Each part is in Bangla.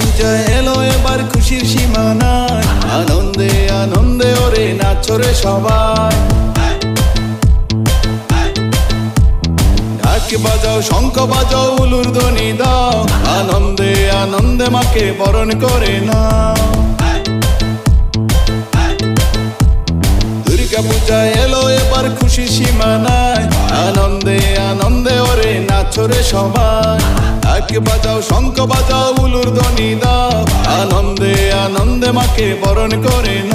পূজা এলো এবার খুশির সীমানায়। আনন্দে আনন্দে ওরে সবাই। বাজাও, শঙ্খ বাজাও, উলুর ধ্বনি দাও। আনন্দে আনন্দে মাকে বরণ করে না দুর্গা পূজা এলো, এবার খুশি সীমানায়। আনন্দে আনন্দে ওরে নাচরে সবাই। ঢাক বাজাও, শঙ্খ বাজাও, উলুর ধ্বনি দাও। আনন্দে আনন্দে মাকে বরণ করে না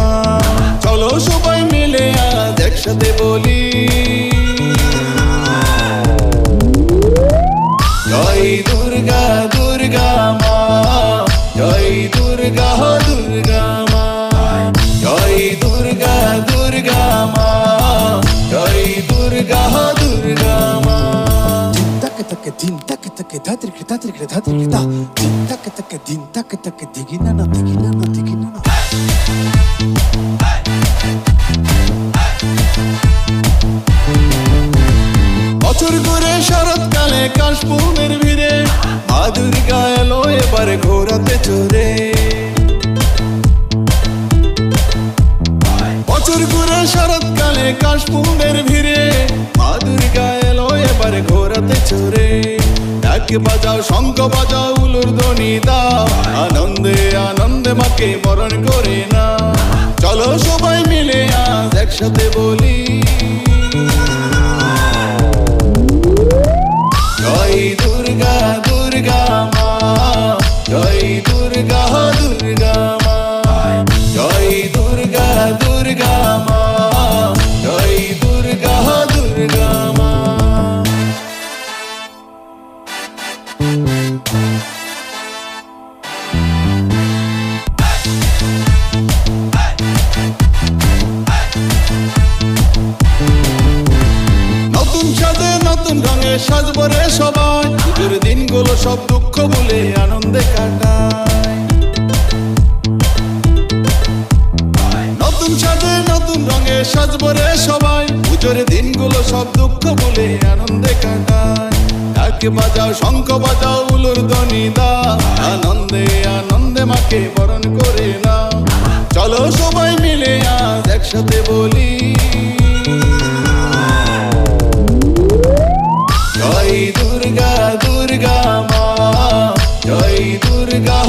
tak din tak tak datri kri datri kri datri kri da din tak tak din tak tak digina na digina na digina na বছর ঘুরে শরৎকালে কাশপুরের ভিড়ে মা দুর্গা এলো এবার ঘোরাতে চড়ে বছর ঘুরে শরৎকালে কাশপুরের বাজাও, শঙ্খ বাজাও, উলুর ধ্বনি দাও। আনন্দে আনন্দে মাকে বরণ করে না। চলো সবাই মিলে আজ একসাথে বলি। সাজবো রে সবাই। দিনগুলো সব দুঃখ ভুলে আনন্দে কাটায় নতুন সাজে নতুন রঙে সাজবো রে সবাই। পুজোর দিনগুলো সব দুঃখ ভুলে আনন্দে কাটায় ডাক বাজাও, শঙ্খ বাজাও, উলুর ধ্বনি দাও। আনন্দে আনন্দে মাকে বরণ করে না চলো সবাই মিলে আজ একসাথে বলি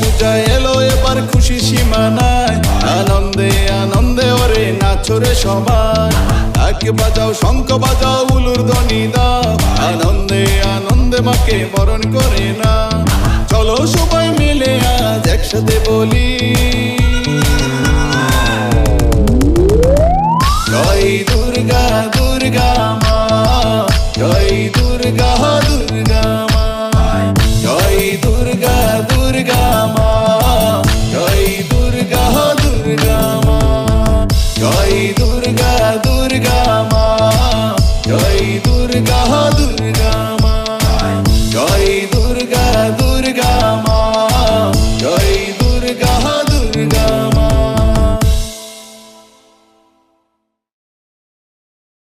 দুর্গা এলো এবার খুশি সীমানায়। আনন্দে আনন্দে ওরে নাচরে সবাই। আগে বাজাও, শঙ্খ বাজাও, উলুর ধ্বনি দাও। আনন্দে আনন্দে মাকে বরণ করে না চলো সবাই মিলে আজ একসাথে বলি। Go.